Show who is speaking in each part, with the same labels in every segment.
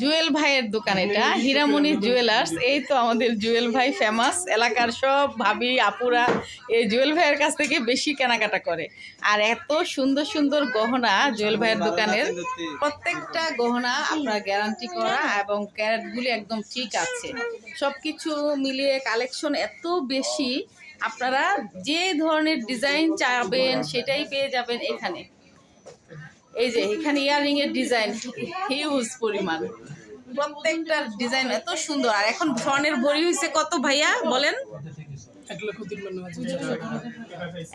Speaker 1: জুয়েল ভাইয়ের দোকান এটা হীরামণি জুয়েলার্স এই তো আমাদের জুয়েল ভাই ফেমাস এলাকার সব ভাবি আপুরা এই জুয়েল ভাইয়ের কাছ থেকে বেশি কেনাকাটা করে। আর এত সুন্দর সুন্দর গহনা জুয়েল ভাইয়ের দোকানের। প্রত্যেকটা গহনা আপনার গ্যারান্টি করা এবং ক্যারেটগুলি একদম ঠিক আছে। সব কিছু মিলিয়ে কালেকশন এত বেশি আপনারা যে ধরনের ডিজাইন চাবেন সেটাই পেয়ে যাবেন এখানে। এই যে এখানে ইয়াররিং এর ডিজাইন হিউজ পরিমাণ। প্রত্যেকটার ডিজাইন এত সুন্দর। আর এখন স্বর্ণের ভরি হয়েছে কত ভাইয়া বলেন?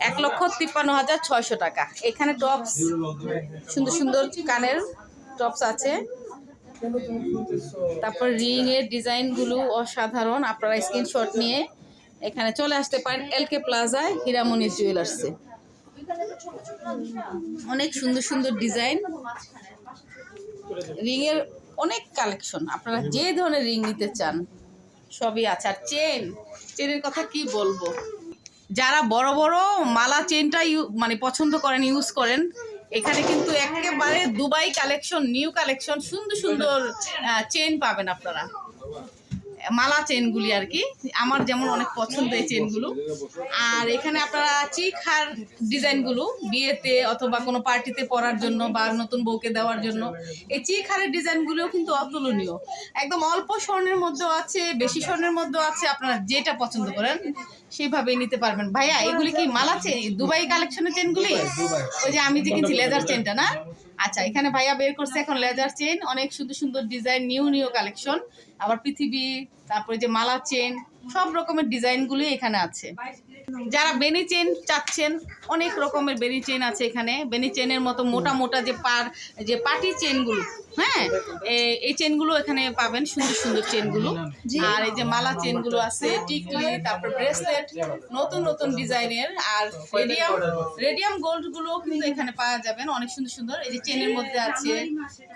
Speaker 1: এক লক্ষ তিপ্পান্ন হাজার। ছয়শো টাকা। এখানে টপস সুন্দর সুন্দর কানের টপস আছে। তারপর রিং এর ডিজাইনগুলো অসাধারণ। আপনারা স্ক্রিনশট নিয়ে এখানে চলে আসতে পারেন এলকে প্লাজায় হীরামণি জুয়েলার্সে। অনেক সুন্দর সুন্দর ডিজাইন। রিং এর অনেক কালেকশন। আপনারা যে ধরনের রিং নিতে চান, সবই আছে। আর চেন চেনের কথা কি বলব? যারা বড় বড় মালা চেনটা মানে পছন্দ করেন ইউজ করেন, এখানে কিন্তু একেবারে দুবাই কালেকশন নিউ কালেকশন, সুন্দর সুন্দর চেন পাবেন আপনারা। মালা চেনগুলি আর কি। আমার যেমন অনেক পছন্দ এই চেনগুলো। আর এখানে আপনারা চিক হার ডিজাইনগুলো বিয়েতে অথবা কোনো পার্টিতে পরার জন্য বা নতুন বউকে দেওয়ার জন্য এই চিক হারের ডিজাইনগুলোও কিন্তু অতুলনীয়। একদম অল্প স্বর্ণের মধ্যেও আছে বেশি স্বর্ণের মধ্যেও আছে আপনারা যেটা পছন্দ করেন সেইভাবেই নিতে পারবেন। ভাইয়া এগুলি কি মালা চেন? দুবাই কালেকশনের চেনগুলি? ওই যে আমি যে কিনছি লেজার চেনটা না? আচ্ছা এখানে ভাইয়া বের করছে এখন লেজার চেন অনেক সুন্দর সুন্দর ডিজাইন নিউ নিউ কালেকশন আবার পৃথিবী, তারপরে যে মালা চেন সব রকমের ডিজাইনগুলি এখানে আছে। যারা বেনি চেন চাচ্ছেন অনেক রকমের বেনি চেন আছে এখানে। বেনি চেনের মতো মোটা মোটা যে পার যে পাটি চেনগুলো হ্যাঁ? এই চেনগুলো এখানে পাবেন সুন্দর সুন্দর চেনগুলো আর এই যে মালা চেনগুলো আছে টিকলি তারপর ব্রেসলেট নতুন নতুন ডিজাইনের। আর রেডিয়াম রেডিয়াম গোল্ডগুলো কিন্তু এখানে পাওয়া যাবেন অনেক সুন্দর সুন্দর। এই যে চেনের মধ্যে আছে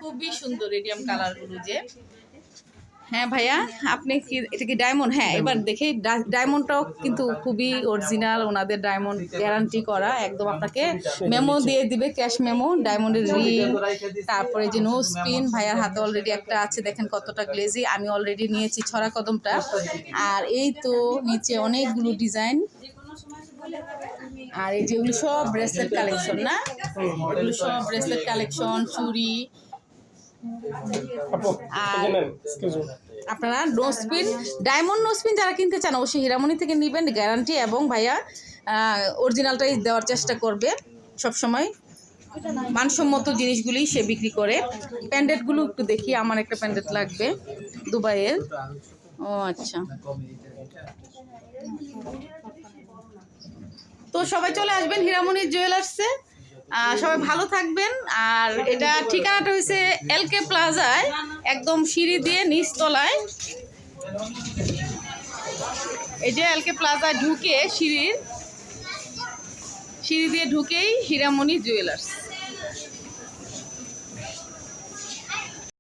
Speaker 1: খুবই সুন্দর রেডিয়াম কালারগুলো যে। হ্যাঁ ভাইয়া আপনি কি এটা কি ডায়মন্ড হ্যাঁ এবার দেখি ডায়মন্ডটাও কিন্তু খুবই অরিজিনাল ওনাদের ডায়মন্ড গ্যারান্টি করা একদম আপনাকে মেমো দিয়ে দিবে ক্যাশ মেমো ডায়মন্ডের রিং তারপরে যে নো স্পিন ভাইয়ার হাতে অলরেডি একটা আছে দেখেন কতটা গ্লেজি আমি অলরেডি নিয়েছি ছড়া কদমটা। আর এই তো নিচে অনেকগুলো ডিজাইন আর এই যেগুলো সব ব্রেসলেট কালেকশন না? এগুলো সব ব্রেসলেট কালেকশন চুড়ি আর আপনারা nose pin diamond nose pin যারা কিনতে চান অবশ্যই হীরামণি থেকে নেবেন গ্যারান্টি এবং ভাইয়া অরিজিনালটাই দেওয়ার চেষ্টা করবে সব সময় মানসম্মত জিনিসগুলি সে বিক্রি করে। প্যান্ডেটগুলো একটু দেখি আমার একটা প্যান্ডেট লাগবে দুবাইয়ের। ও আচ্ছা। তো সবাই চলে আসবেন হীরামণি জুয়েলার্সে সবাই ভালো থাকবেন। আর এটা ঠিকানাটা হয়েছে এলকে প্লাজায় একদম সিঁড়ি দিয়ে নিচতলায় এই যে এলকে প্লাজা ঢুকে সিঁড়ির সিঁড়ি দিয়ে ঢুকেই হীরামণি জুয়েলার্স।